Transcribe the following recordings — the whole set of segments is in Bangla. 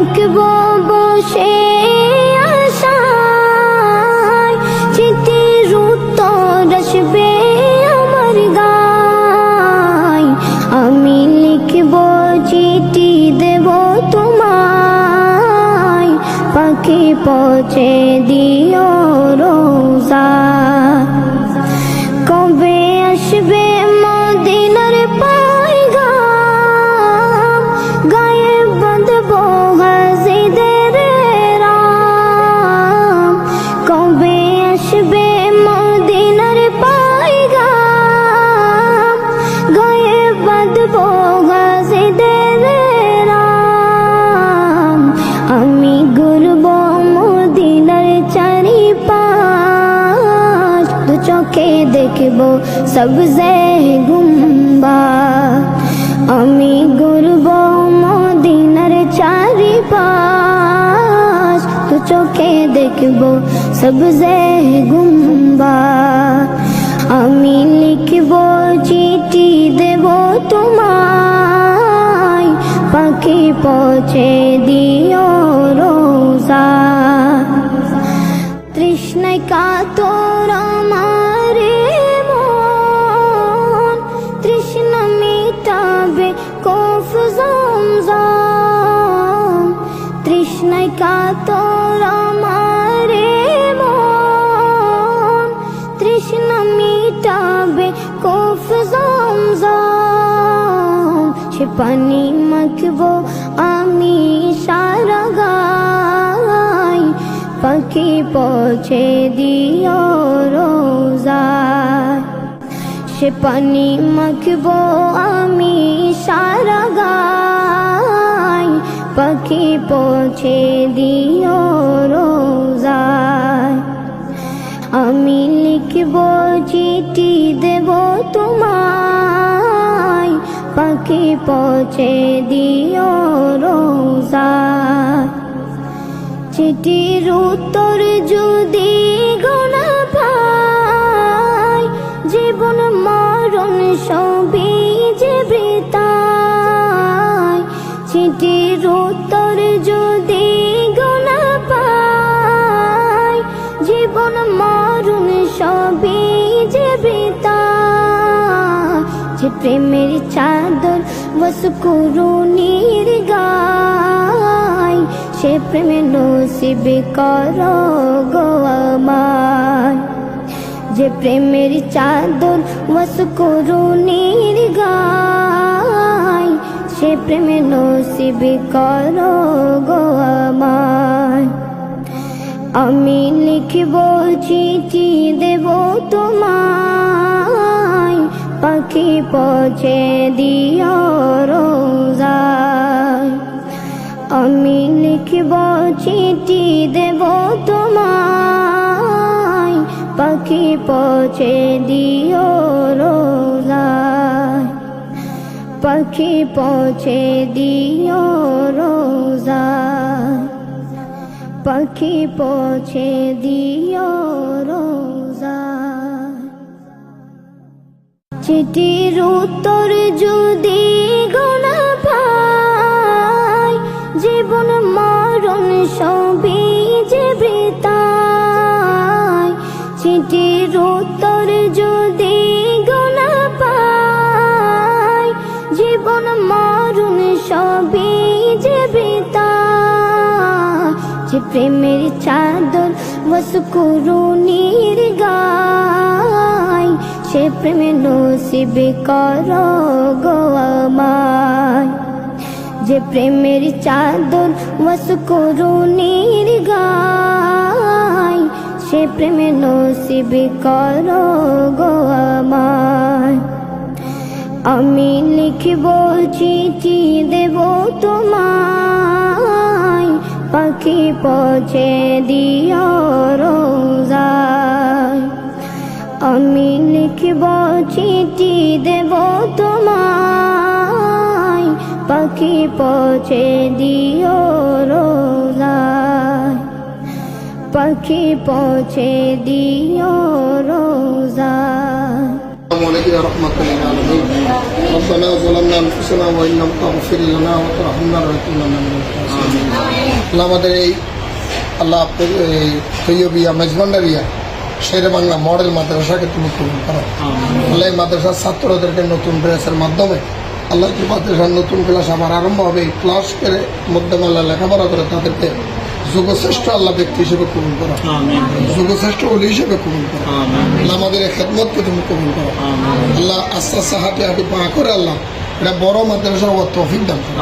থাকব বসে আশায়। চিঠির আমার গায়। আমি লিখব চিঠি, দেব তোমায়। পাখি পৌঁছে দিও রোজা। কবে আসবে আসবে মদিনার পায়গাম। গায়ে বাঁধবো হাজিদের রাম। আমি ঘুরব মদিনার চারি পাঁচ দু চোখে দেখব সবজে গুম্বা। চোখে দেখব সবজে গুম্বা। আমি লিখব চিঠি দেব তোমায়। পাখি পৌঁছে দিও রোজা। তৃষ্ণায় কাতর আমারে মন। তৃষ্ণা মিটাবে কফ জমজম। তৃষ্ণায় কাতর আমারে মন, তৃষ্ণা মিটাবে কফ জমজম, সে পানি মাখবো আমি সারা গাই। পাখি পৌঁছে দিও রোজা। সে মাখবো আমি সারা গাই। পাখি পৌঁছে দিও রোজা আমি লিখব চিঠি, দেব তোমায়। পাখি পৌঁছে দিও রোজা চিঠির উত্তর যদি গোনা পাই, জীবন মরণ সবই চিঠির যদি গোনা পাই, জীবন, মরণ সবই যে যে প্রেমের চাদর বস করুণীর গায়, সে প্রেমে নসিব কর গো যে প্রেমের চাদর বস করুণীর গায় সে প্রেমে নসিব কর গো আমায়। আমি লিখব চিঠি দেব তোমায়। পাখি পৌঁছে দিও রোজায়। আমি লিখব চিঠি দেব তোমায়। পাখি পৌঁছে দিও রোজায়। পাখি পৌঁছে দিও রোজায় পাখি পৌঁছে দিও রোজা। চিঠির উত্তর যদি গোনা পাই, জীবন মরণ সবই যে বৃতায় চিঠির উত্তর যে প্রেমের চাদর বস করুণীর গায় সে প্রেমে নসিব কর গো আমায়। যে প্রেমের চাদর বস করুণীর গায় সে প্রেমে নসিব কর গো আমায়। আমি লিখব চিঠি দেব তোমায় পাখি পচে দিও রোজায় আমি লিখব চিঠি, দেব তোমায়। পাখি পচে দিও রোজায় পাখি পচে দিও রোজায় السلام عليكم يا رحمة للعالمين ربنا ظلمنا أنفسنا وإن لم تغفر لنا وترحمنا لنكونن من الخاسرين আল্লাহ আমাদের এই আল্লাহ আপনার এই তৈয়বিয়া মেজবান্ডারিয়া শের বাংলা মডেল মাদ্রাসাকে তুমি কবুল করো আল্লাহ এই মাদ্রাসার ছাত্রদেরকে নতুন ড্রেসের মাধ্যমে আল্লাহ কি মাদ্রাসার নতুন ক্লাস আবার আরম্ভ হবে এই ক্লাস করে মধ্যম আল্লাহ লেখাপড়া করে তাদেরকে যুগশ্রেষ্ঠ আল্লাহ ব্যক্তি হিসেবে কবুল করো। যুবশ্রেষ্ঠ অলি হিসেবে কবুল করো। আমাদের খেদমতকে তুমি কবুল করো। আল্লাহ আস্তে আস্তে হাঁটি হাঁটি পা করে আল্লাহ এটা বড় মাদ্রাসা তৌফিক দান করো।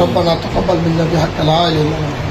রব্বানা তকব্বাল মিন্না বিহাক্কা লা ইলাহা ইল্লাল্লাহ